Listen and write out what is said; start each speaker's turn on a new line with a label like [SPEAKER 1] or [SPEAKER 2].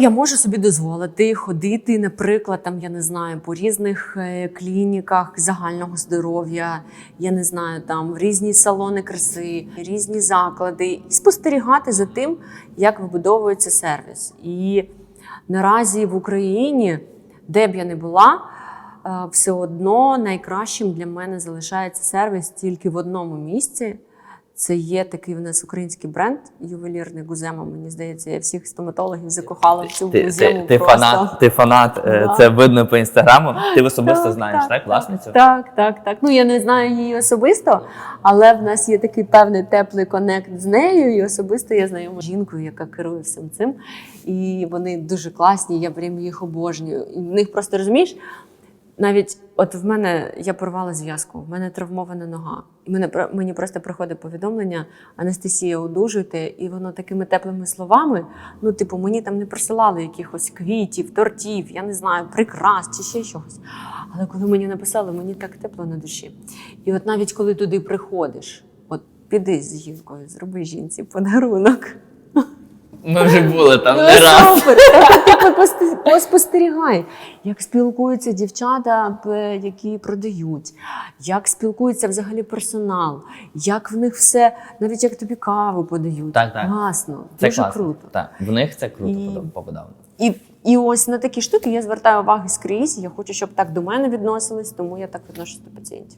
[SPEAKER 1] Я можу собі дозволити ходити, наприклад, там я не знаю, по різних е, клініках загального здоров'я, я не знаю, там різні салони краси, різні заклади, і спостерігати за тим, як вибудовується сервіс. І наразі в Україні, де б я не була, е, все одно найкращим для мене залишається сервіс тільки в одному місці. Це є такий в нас український бренд, ювелірний Гузема. Мені здається, я всіх стоматологів закохала в цю
[SPEAKER 2] Ти,
[SPEAKER 1] Гузему.
[SPEAKER 2] ти, ти
[SPEAKER 1] просто.
[SPEAKER 2] фанат, ти фанат, е,
[SPEAKER 1] Да.
[SPEAKER 2] це видно по інстаграму. Ти особисто знаєш, так, власницю?
[SPEAKER 1] Так, так, так. Ну я не знаю її особисто, але в нас є такий певний теплий конект з нею. І особисто я знайома жінкою, яка керує всім цим. І вони дуже класні, я прям їх обожнюю. І в них просто розумієш. Навіть от в мене я порвала зв'язку, в мене травмована нога. І мене мені просто приходить повідомлення: Анастасія, одужуйте, і воно такими теплими словами. Ну, типу, мені там не присилали якихось квітів, тортів, я не знаю, прикрас чи ще чогось. Але коли мені написали, мені так тепло на душі. І от навіть коли туди приходиш, от піди з жінкою, зроби жінці подарунок.
[SPEAKER 2] Ми вже були там
[SPEAKER 1] Ну,
[SPEAKER 2] не раз.
[SPEAKER 1] Супер! Ти поспостерігай, як спілкуються дівчата, які продають, як спілкується взагалі персонал, як в них все, навіть як тобі каву подають.
[SPEAKER 2] Так, так.
[SPEAKER 1] Класно,
[SPEAKER 2] Це
[SPEAKER 1] дуже
[SPEAKER 2] класно.
[SPEAKER 1] круто.
[SPEAKER 2] Так, в них це круто
[SPEAKER 1] І-
[SPEAKER 2] побудовано.
[SPEAKER 1] І, і ось на такі штуки я звертаю увагу скрізь. Я хочу, щоб так до мене відносились, тому я так відношусь до пацієнтів.